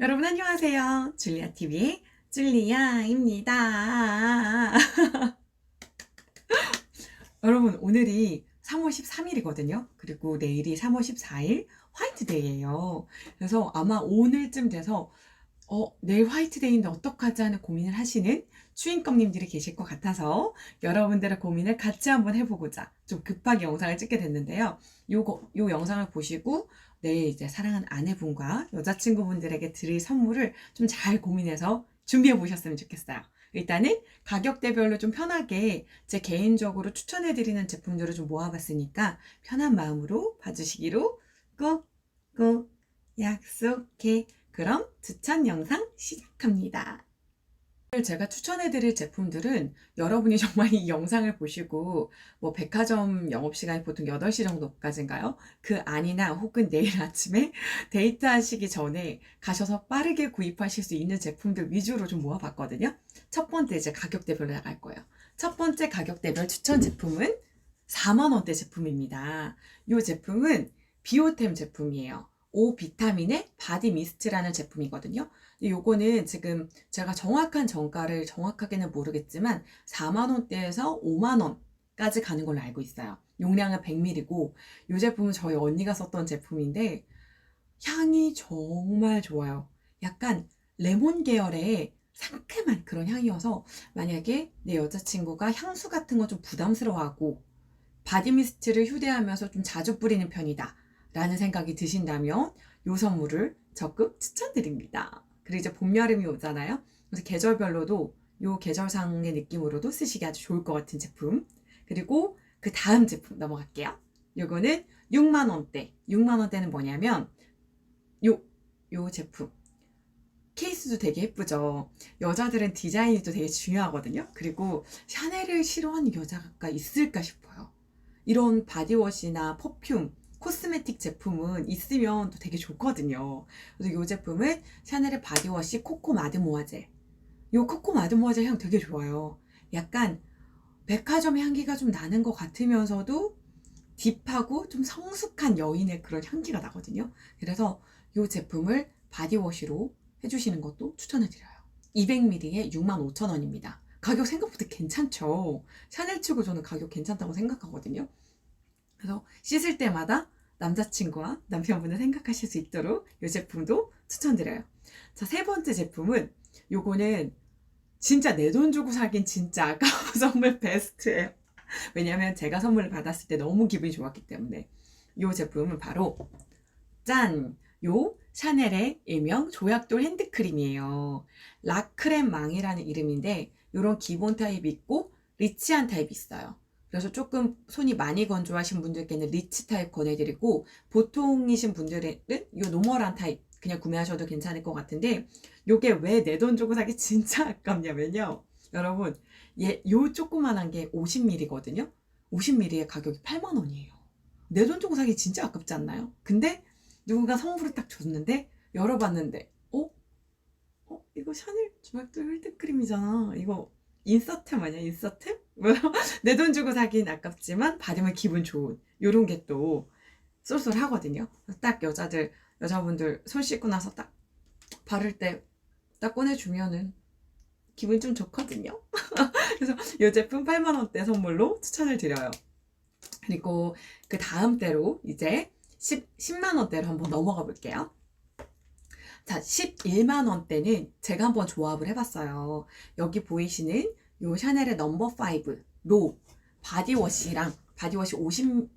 여러분 안녕하세요. 줄리아 TV의 줄리아입니다. 여러분 오늘이 3월 13일이거든요. 그리고 내일이 3월 14일 화이트데이예요. 그래서 아마 오늘쯤 돼서 어, 내일 화이트데이인데 어떡하지 하는 고민을 하시는 추인검님들이 계실 것 같아서 여러분들의 고민을 같이 한번 해보고자 좀 급하게 영상을 찍게 됐는데요. 요거, 요 영상을 보시고 내일 이제 사랑하는 아내분과 여자친구분들에게 드릴 선물을 좀 잘 고민해서 준비해 보셨으면 좋겠어요. 일단은 가격대별로 좀 편하게 제 개인적으로 추천해드리는 제품들을 좀 모아봤으니까 편한 마음으로 봐주시기로 꾹꾹 약속해. 그럼 추천 영상 시작합니다. 제가 추천해드릴 제품들은 여러분이 정말 이 영상을 보시고 뭐 백화점 영업시간이 보통 8시 정도까지인가요? 그 안이나 혹은 내일 아침에 데이트하시기 전에 가셔서 빠르게 구입하실 수 있는 제품들 위주로 좀 모아봤거든요. 첫 번째 이제 가격대별로 나갈 거예요. 첫 번째 가격대별 추천 제품은 4만원대 제품입니다. 이 제품은 비오템 제품이에요. 오 비타민의 바디 미스트라는 제품이거든요. 요거는 지금 제가 정확한 정가를 정확하게는 모르겠지만 4만원대에서 5만원까지 가는 걸로 알고 있어요. 용량은 100ml고 이 제품은 저희 언니가 썼던 제품인데 향이 정말 좋아요. 약간 레몬 계열의 상큼한 그런 향이어서 만약에 내 여자친구가 향수 같은 거 좀 부담스러워하고 바디 미스트를 휴대하면서 좀 자주 뿌리는 편이다 라는 생각이 드신다면 이 선물을 적극 추천드립니다. 그리고 이제 봄, 여름이 오잖아요. 그래서 계절별로도 이 계절상의 느낌으로도 쓰시기 아주 좋을 것 같은 제품. 그리고 그 다음 제품 넘어갈게요. 요거는 6만원대. 6만원대는 뭐냐면 요, 요 제품. 케이스도 되게 예쁘죠. 여자들은 디자인이 또 되게 중요하거든요. 그리고 샤넬을 싫어하는 여자가 있을까 싶어요. 이런 바디워시나 퍼퓸, 코스메틱 제품은 있으면 또 되게 좋거든요. 그래서 이 제품은 샤넬의 바디워시 코코 마드모아젤. 이 코코 마드모아젤 향 되게 좋아요. 약간 백화점 향기가 좀 나는 것 같으면서도 딥하고 좀 성숙한 여인의 그런 향기가 나거든요. 그래서 이 제품을 바디워시로 해주시는 것도 추천해드려요. 200ml에 65,000원입니다. 가격 생각보다 괜찮죠? 샤넬 치고 저는 가격 괜찮다고 생각하거든요. 그래서 씻을 때마다 남자친구와 남편분을 생각하실 수 있도록 이 제품도 추천드려요. 자, 세 번째 제품은 요거는 진짜 내 돈 주고 사긴 진짜 아까운 선물 베스트예요. 왜냐면 제가 선물을 받았을 때 너무 기분이 좋았기 때문에 이 제품은 바로 짠! 요 샤넬의 일명 조약돌 핸드크림이에요. 라크렘 망이라는 이름인데 이런 기본 타입이 있고 리치한 타입이 있어요. 그래서 조금 손이 많이 건조하신 분들께는 리치 타입 권해드리고 보통이신 분들은 이 노멀한 타입 그냥 구매하셔도 괜찮을 것 같은데 요게 왜 내 돈 주고 사기 진짜 아깝냐면요. 여러분 얘, 요 조그만한 게 50ml거든요. 50ml의 가격이 8만 원이에요. 내 돈 주고 사기 진짜 아깝지 않나요? 근데 누군가 선물을 딱 줬는데 열어봤는데 어? 어? 이거 샤넬 조약돌 힐드크림이잖아. 이거 인서템 아니야? 인서템? 내 돈 주고 사긴 아깝지만 받으면 기분 좋은 요런 게 또 쏠쏠하거든요. 딱 여자들 여자분들 손 씻고 나서 딱 바를 때 딱 꺼내주면은 기분 좀 좋거든요. 그래서 이 제품 8만 원대 선물로 추천을 드려요. 그리고 그 다음 대로 이제 10, 10만 원대로 한번 넘어가 볼게요. 자, 11만 원대는 제가 한번 조합을 해봤어요. 여기 보이시는 요 샤넬의 넘버 5로 바디워시랑 바디워시 50,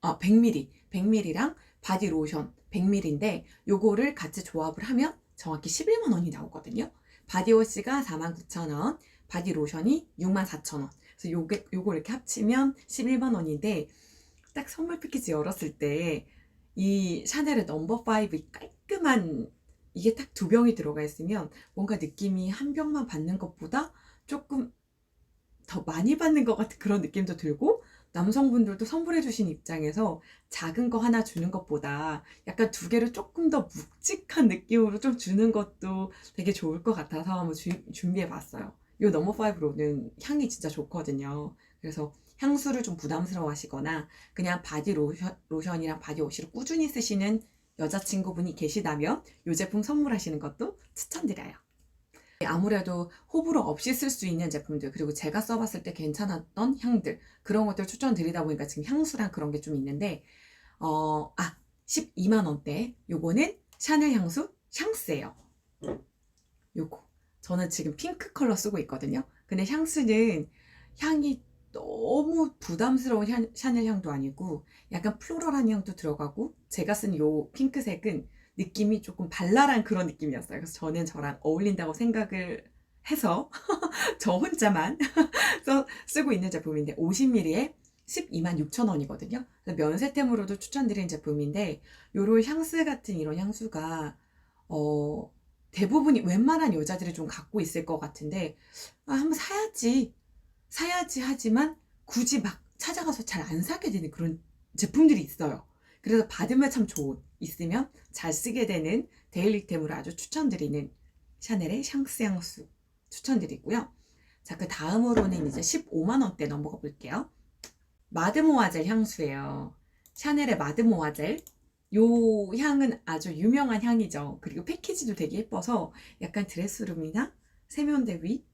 아, 100ml, 100ml랑 바디 로션 100ml인데 요거를 같이 조합을 하면 정확히 11만 원이 나오거든요. 바디워시가 49,000원, 바디 로션이 64,000원. 그래서 요게 요거 이렇게 합치면 11만 원인데 딱 선물 패키지 열었을 때 이 샤넬의 넘버 5이 깔끔한 이게 딱 두 병이 들어가 있으면 뭔가 느낌이 한 병만 받는 것보다 조금 더 많이 받는 것 같은 그런 느낌도 들고 남성분들도 선물해 주신 입장에서 작은 거 하나 주는 것보다 약간 두 개를 조금 더 묵직한 느낌으로 좀 주는 것도 되게 좋을 것 같아서 한번 주, 준비해 봤어요. 이 넘버 5로는 향이 진짜 좋거든요. 그래서 향수를 좀 부담스러워 하시거나 그냥 바디 로션, 로션이랑 바디 워시를 꾸준히 쓰시는 여자친구분이 계시다면 이 제품 선물하시는 것도 추천드려요. 아무래도 호불호 없이 쓸 수 있는 제품들 그리고 제가 써봤을 때 괜찮았던 향들 그런 것들 추천드리다 보니까 지금 향수랑 그런 게 좀 있는데 어, 아 12만 원대 요거는 샤넬 향수 샹스예요. 요거 저는 지금 핑크 컬러 쓰고 있거든요. 근데 향수는 향이 너무 부담스러운 향- 샤넬 향도 아니고 약간 플로럴한 향도 들어가고 제가 쓴 요 핑크색은 느낌이 조금 발랄한 그런 느낌이었어요. 그래서 저는 저랑 어울린다고 생각을 해서 저 혼자만 써- 쓰고 있는 제품인데 50ml에 12만 6천 원이거든요. 면세템으로도 추천드리는 제품인데 요런 향수 같은 이런 향수가 어 대부분이 웬만한 여자들이 좀 갖고 있을 것 같은데 아, 한번 사야지 사야지 하지만 굳이 막 찾아가서 잘 안 사게 되는 그런 제품들이 있어요. 그래서 받으면 참 좋은 있으면 잘 쓰게 되는 데일리템으로 아주 추천드리는 샤넬의 샹스 향수 추천드리고요. 자, 그 다음으로는 이제 15만 원대 넘어가 볼게요. 마드모아젤 향수예요. 샤넬의 마드모아젤. 요 향은 아주 유명한 향이죠. 그리고 패키지도 되게 예뻐서 약간 드레스룸이나 세면대 위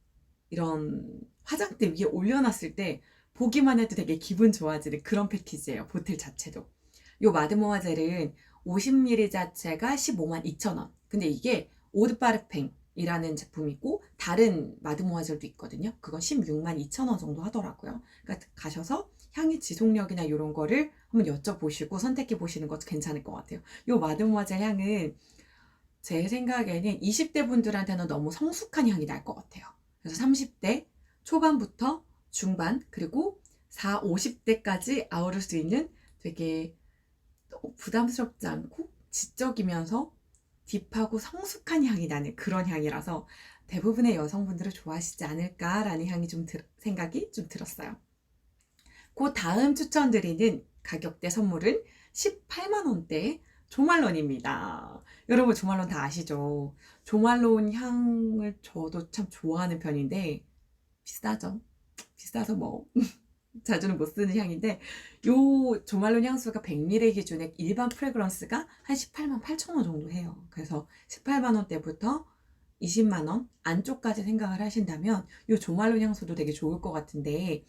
이런 화장대 위에 올려놨을 때 보기만 해도 되게 기분 좋아지는 그런 패키지예요. 보틀 자체도. 요 마드모아 젤은 50ml 자체가 15만 2천 원. 근데 이게 오드파르팽이라는 제품이고 다른 마드모아 젤도 있거든요. 그건 16만 2천 원 정도 하더라고요. 그러니까 가셔서 향의 지속력이나 이런 거를 한번 여쭤보시고 선택해 보시는 것도 괜찮을 것 같아요. 요 마드모아 젤 향은 제 생각에는 20대 분들한테는 너무 성숙한 향이 날 것 같아요. 그래서 30대 초반부터 중반 그리고 4, 50대까지 아우를 수 있는 되게 부담스럽지 않고 지적이면서 딥하고 성숙한 향이 나는 그런 향이라서 대부분의 여성분들을 좋아하시지 않을까라는 향이 좀 들- 생각이 좀 들었어요. 그 다음 추천드리는 가격대 선물은 18만 원대 조말론입니다. 여러분 조말론 다 아시죠? 조말론 향을 저도 참 좋아하는 편인데 비싸죠. 비싸서 뭐 자주는 못 쓰는 향인데 요 조말론 향수가 100ml 기준에 일반 프레그런스가 한 18만 8천 원 정도 해요. 그래서 18만 원대부터 20만 원 안쪽까지 생각을 하신다면 요 조말론 향수도 되게 좋을 것 같은데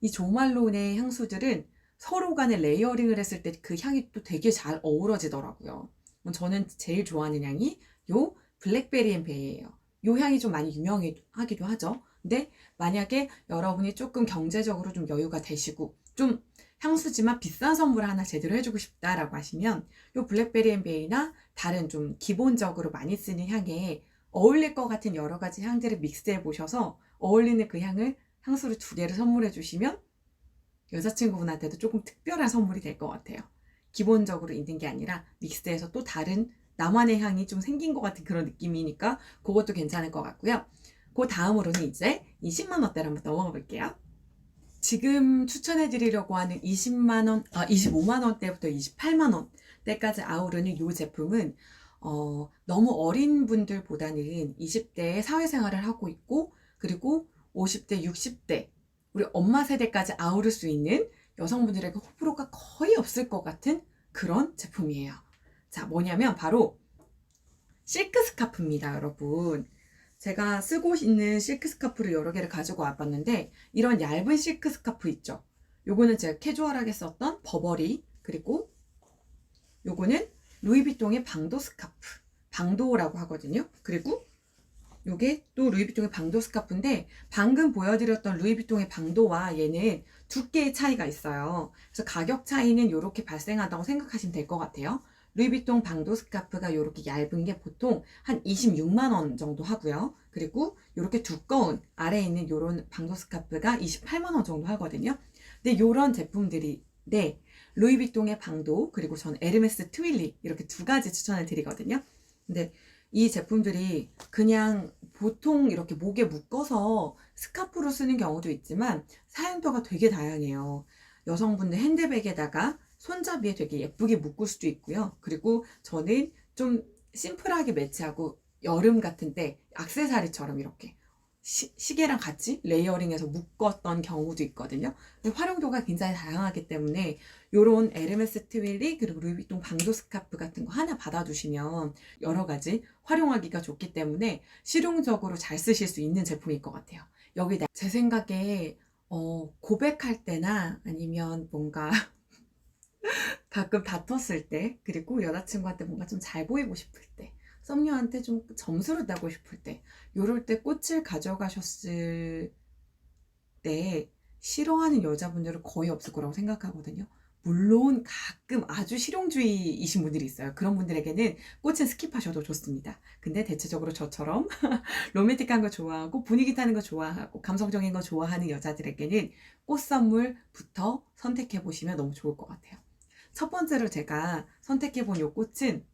이 조말론의 향수들은 서로 간에 레이어링을 했을 때 그 향이 또 되게 잘 어우러지더라고요. 저는 제일 좋아하는 향이 요 블랙베리 앤 베이예요. 요 향이 좀 많이 유명하기도 하죠. 근데 만약에 여러분이 조금 경제적으로 좀 여유가 되시고 좀 향수지만 비싼 선물 하나 제대로 해주고 싶다라고 하시면 요 블랙베리 앤 베이나 다른 좀 기본적으로 많이 쓰는 향에 어울릴 것 같은 여러 가지 향들을 믹스해 보셔서 어울리는 그 향을 향수를 두 개를 선물해 주시면 여자친구분한테도 조금 특별한 선물이 될 것 같아요. 기본적으로 있는 게 아니라 믹스해서 또 다른 나만의 향이 좀 생긴 것 같은 그런 느낌이니까 그것도 괜찮을 것 같고요. 그 다음으로는 이제 20만 원대로 한번 넘어가 볼게요. 지금 추천해 드리려고 하는 20만 원, 아 25만 원대부터 28만 원대까지 아우르는 이 제품은 어, 너무 어린 분들보다는 20대에 사회생활을 하고 있고 그리고 50대, 60대 우리 엄마 세대까지 아우를 수 있는 여성분들에게 호불호가 거의 없을 것 같은 그런 제품이에요. 자, 뭐냐면 바로 실크 스카프입니다, 여러분. 제가 쓰고 있는 실크 스카프를 여러 개를 가지고 와봤는데 이런 얇은 실크 스카프 있죠. 요거는 제가 캐주얼하게 썼던 버버리 그리고 요거는 루이비통의 방도 스카프 방도라고 하거든요. 그리고 요게 또 루이비통의 방도 스카프인데 방금 보여드렸던 루이비통의 방도와 얘는 두께의 차이가 있어요. 그래서 가격 차이는 이렇게 발생한다고 생각하시면 될 것 같아요. 루이비통 방도 스카프가 이렇게 얇은 게 보통 한 26만 원 정도 하고요. 그리고 이렇게 두꺼운 아래에 있는 이런 방도 스카프가 28만 원 정도 하거든요. 근데 이런 제품들이 네 루이비통의 방도 그리고 전 에르메스 트윌리 이렇게 두 가지 추천을 드리거든요. 근데 이 제품들이 그냥 보통 이렇게 목에 묶어서 스카프로 쓰는 경우도 있지만 사용도가 되게 다양해요. 여성분들 핸드백에다가 손잡이에 되게 예쁘게 묶을 수도 있고요. 그리고 저는 좀 심플하게 매치하고 여름 같은 때 악세사리처럼 이렇게 시, 시계랑 같이 레이어링해서 묶었던 경우도 있거든요. 활용도가 굉장히 다양하기 때문에 요런 에르메스 트윌리 그리고 루이비통 방도 스카프 같은 거 하나 받아두시면 여러 가지 활용하기가 좋기 때문에 실용적으로 잘 쓰실 수 있는 제품일 것 같아요. 여기다 제 생각에 어, 고백할 때나 아니면 뭔가 가끔 다퉜을 때 그리고 여자친구한테 뭔가 좀 잘 보이고 싶을 때 썸녀한테 좀 점수를 따고 싶을 때 요럴 때 꽃을 가져가셨을 때 싫어하는 여자분들은 거의 없을 거라고 생각하거든요. 물론 가끔 아주 실용주의이신 분들이 있어요. 그런 분들에게는 꽃은 스킵하셔도 좋습니다. 근데 대체적으로 저처럼 로맨틱한 거 좋아하고 분위기 타는 거 좋아하고 감성적인 거 좋아하는 여자들에게는 꽃 선물부터 선택해 보시면 너무 좋을 것 같아요. 첫 번째로 제가 선택해 본이 꽃은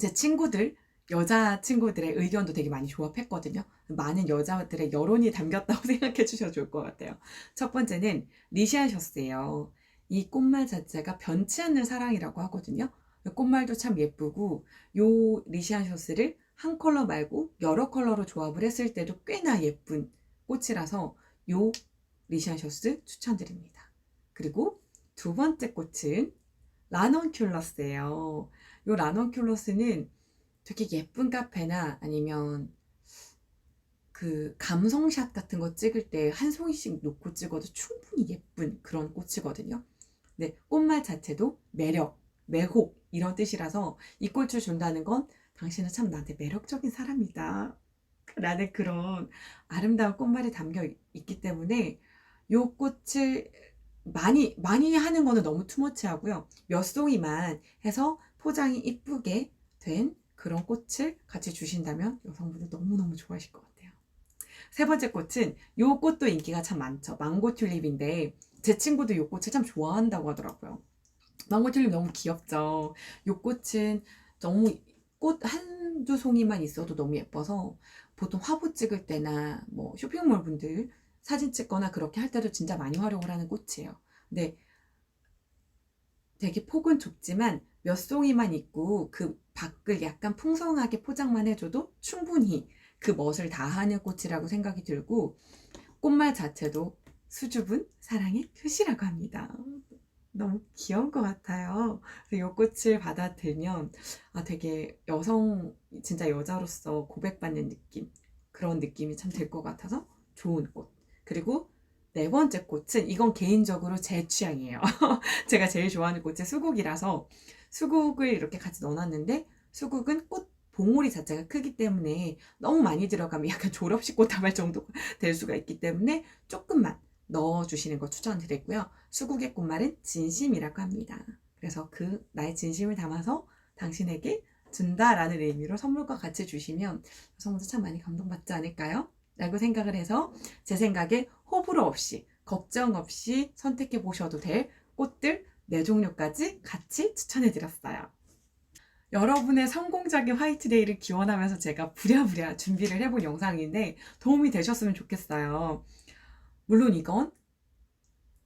제 친구들 여자 친구들의 의견도 되게 많이 조합했거든요. 많은 여자들의 여론이 담겼다고 생각해 주셔도 좋을 것 같아요. 첫 번째는 리시아셔스예요. 이 꽃말 자체가 변치 않는 사랑이라고 하거든요. 꽃말도 참 예쁘고 요 리시아셔스를 한 컬러 말고 여러 컬러로 조합을 했을 때도 꽤나 예쁜 꽃이라서 요 리시아셔스 추천드립니다. 그리고 두 번째 꽃은 라넌큘러스예요. 요 라넌큘러스는 되게 예쁜 카페나 아니면 그 감성샷 같은 거 찍을 때 한 송이씩 놓고 찍어도 충분히 예쁜 그런 꽃이거든요. 네, 꽃말 자체도 매력, 매혹 이런 뜻이라서 이 꽃을 준다는 건 당신은 참 나한테 매력적인 사람이다. 라는 그런 아름다운 꽃말이 담겨 있기 때문에 이 꽃을 많이 많이 하는 거는 너무 투머치하고요. 몇 송이만 해서 포장이 이쁘게 된 그런 꽃을 같이 주신다면 여성분들 너무너무 좋아하실 것 같아요. 세 번째 꽃은 이 꽃도 인기가 참 많죠. 망고 튤립인데 제 친구도 이 꽃을 참 좋아한다고 하더라고요. 망고 튤립 너무 귀엽죠. 이 꽃은 너무 꽃 한두 송이만 있어도 너무 예뻐서 보통 화보 찍을 때나 뭐 쇼핑몰 분들 사진 찍거나 그렇게 할 때도 진짜 많이 활용을 하는 꽃이에요. 근데 되게 폭은 좁지만 몇 송이만 있고 그 밖을 약간 풍성하게 포장만 해줘도 충분히 그 멋을 다하는 꽃이라고 생각이 들고 꽃말 자체도 수줍은 사랑의 표시라고 합니다. 너무 귀여운 것 같아요. 이 꽃을 받아들면 아 되게 여성 진짜 여자로서 고백받는 느낌 그런 느낌이 참 될 것 같아서 좋은 꽃. 그리고 네 번째 꽃은 이건 개인적으로 제 취향이에요. 제가 제일 좋아하는 꽃이 수국이라서 수국을 이렇게 같이 넣어놨는데 수국은 꽃 봉오리 자체가 크기 때문에 너무 많이 들어가면 약간 졸업식 꽃다발 정도 될 수가 있기 때문에 조금만 넣어주시는 거 추천드리고요. 수국의 꽃말은 진심이라고 합니다. 그래서 그 나의 진심을 담아서 당신에게 준다라는 의미로 선물과 같이 주시면 여성분들 참 많이 감동받지 않을까요? 라고 생각을 해서 제 생각에 호불호 없이 걱정 없이 선택해 보셔도 될 꽃들 네 종류까지 같이 추천해 드렸어요. 여러분의 성공적인 화이트데이를 기원하면서 제가 부랴부랴 준비를 해본 영상인데 도움이 되셨으면 좋겠어요. 물론 이건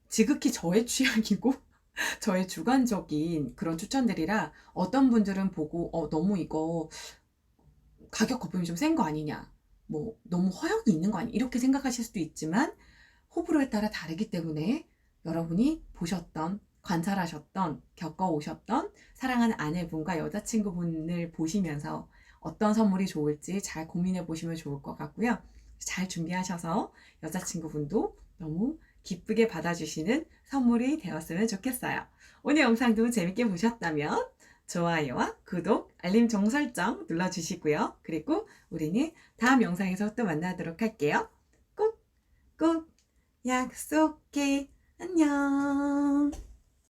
지극히 저의 취향이고 저의 주관적인 그런 추천들이라 어떤 분들은 보고 어 너무 이거 가격 거품이 좀 센 거 아니냐 뭐 너무 허영이 있는 거 아니 이렇게 생각하실 수도 있지만 호불호에 따라 다르기 때문에 여러분이 보셨던 관찰하셨던 겪어오셨던 사랑하는 아내분과 여자친구분을 보시면서 어떤 선물이 좋을지 잘 고민해 보시면 좋을 것 같고요. 잘 준비하셔서 여자친구분도 너무 기쁘게 받아주시는 선물이 되었으면 좋겠어요. 오늘 영상도 재밌게 보셨다면 좋아요와 구독, 알림 정 설정 눌러주시고요. 그리고 우리는 다음 영상에서 또 만나도록 할게요. 꼭, 꼭 약속해. 안녕.